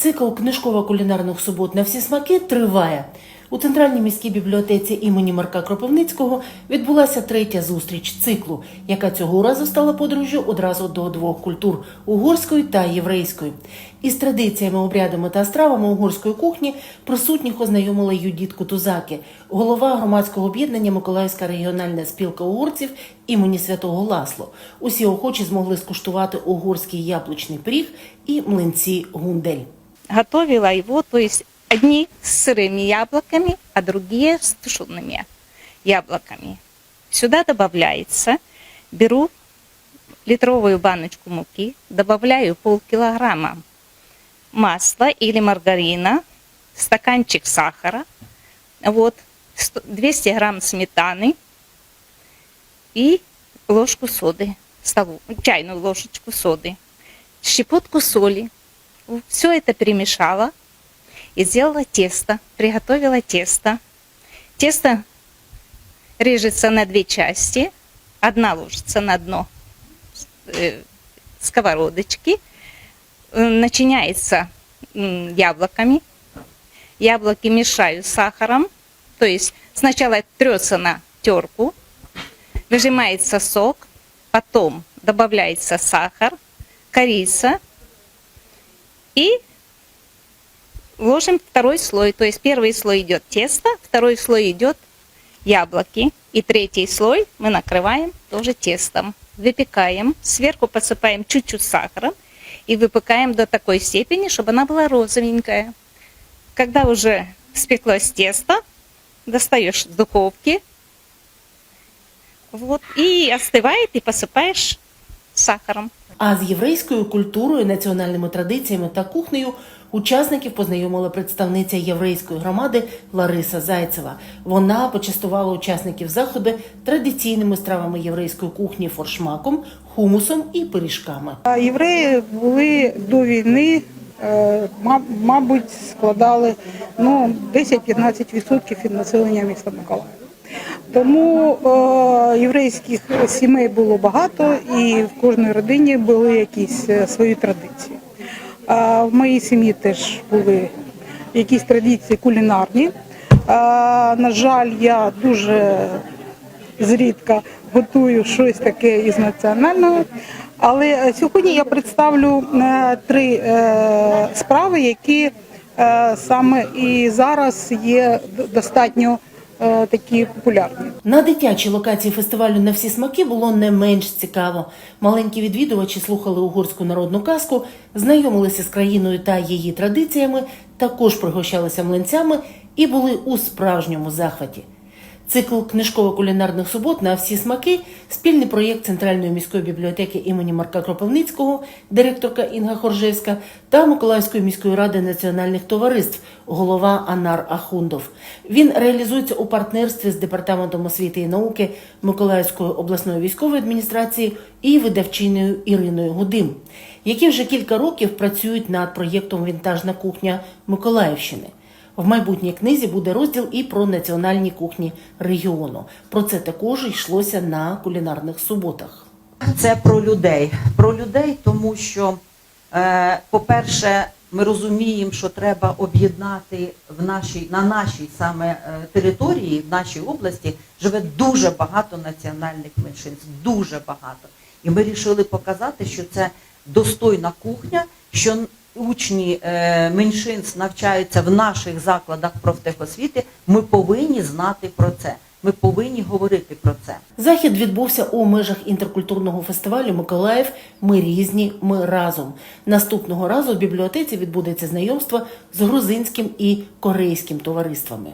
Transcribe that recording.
Цикл книжково-кулінарних субот на всі смаки триває. У центральній міській бібліотеці імені Марка Кропивницького відбулася третя зустріч циклу, яка цього разу стала подорожжю одразу до двох культур угорської та єврейської. Із традиціями, обрядами та стравами угорської кухні присутніх ознайомила Юдіт Кутузаки, голова громадського об'єднання Миколаївська регіональна спілка угорців імені Святого Ласло. Усі охочі змогли скуштувати угорський яблучний пиріг і млинці гундель. Готовила его, то есть одни с сырыми яблоками, а другие с тушеными яблоками. Сюда добавляется, беру литровую баночку муки, добавляю полкилограмма масла или маргарина, стаканчик сахара, вот, 100 200 грамм сметаны и ложку соды, столу, чайную ложечку соды, щепотку соли, все это перемешала и сделала тесто, приготовила тесто. Тесто режется на две части, одна ложится на дно э, сковородочки, э, начиняется яблоками, яблоки мешаю с сахаром, то есть сначала трется на терку, выжимается сок, потом добавляется сахар, корица и ложим второй слой. То есть первый слой идет тесто, второй слой идет яблоки. И третий слой мы накрываем тоже тестом. Выпекаем, сверху посыпаем чуть-чуть сахаром и выпекаем до такой степени, чтобы она была розовенькая. Когда уже спеклось тесто, достаешь с духовки, вот, и остывает, и посыпаешь сахаром. А з єврейською культурою, національними традиціями та кухнею учасників познайомила представниця єврейської громади Лариса Зайцева. Вона почастувала учасників заходу традиційними стравами єврейської кухні форшмаком, хумусом і пиріжками. Євреї були до війни, е, мабуть, складали ну, 10-15% від населення міста Миколаєва. Тому е, єврейських сімей було багато, і в кожній родині були якісь е, свої традиції. А в моїй сім'ї теж були якісь традиції кулінарні. А, на жаль, я дуже зрідка готую щось таке із національного. Але е, сьогодні я представлю е, три е, справи, які е, саме і зараз є достатньо е, такі популярні. На дитячій локації фестивалю на всі смаки було не менш цікаво. Маленькі відвідувачі слухали угорську народну казку, знайомилися з країною та її традиціями, також пригощалися млинцями і були у справжньому захваті. Цикл книжково-кулінарних субот на всі смаки спільний проєкт Центральної міської бібліотеки імені Марка Кропивницького, директорка Інга Хоржевська та Миколаївської міської ради національних товариств, голова Анар Ахундов. Він реалізується у партнерстві з департаментом освіти і науки Миколаївської обласної військової адміністрації і видавчиною Іриною Гудим, які вже кілька років працюють над проєктом Вінтажна кухня Миколаївщини. В майбутній книзі буде розділ і про національні кухні регіону. Про це також йшлося на кулінарних суботах. Це про людей. Про людей, тому що, е, по-перше, ми розуміємо, що треба об'єднати в нашій, на нашій саме е, території, в нашій області живе дуже багато національних меншинств, дуже багато. І ми вирішили показати, що це достойна кухня, що учні е, меншинств навчаються в наших закладах профтехосвіти. Ми повинні знати про це. Ми повинні говорити про це. Захід відбувся у межах інтеркультурного фестивалю Миколаїв. Ми різні, ми разом. Наступного разу в бібліотеці відбудеться знайомство з грузинським і корейським товариствами.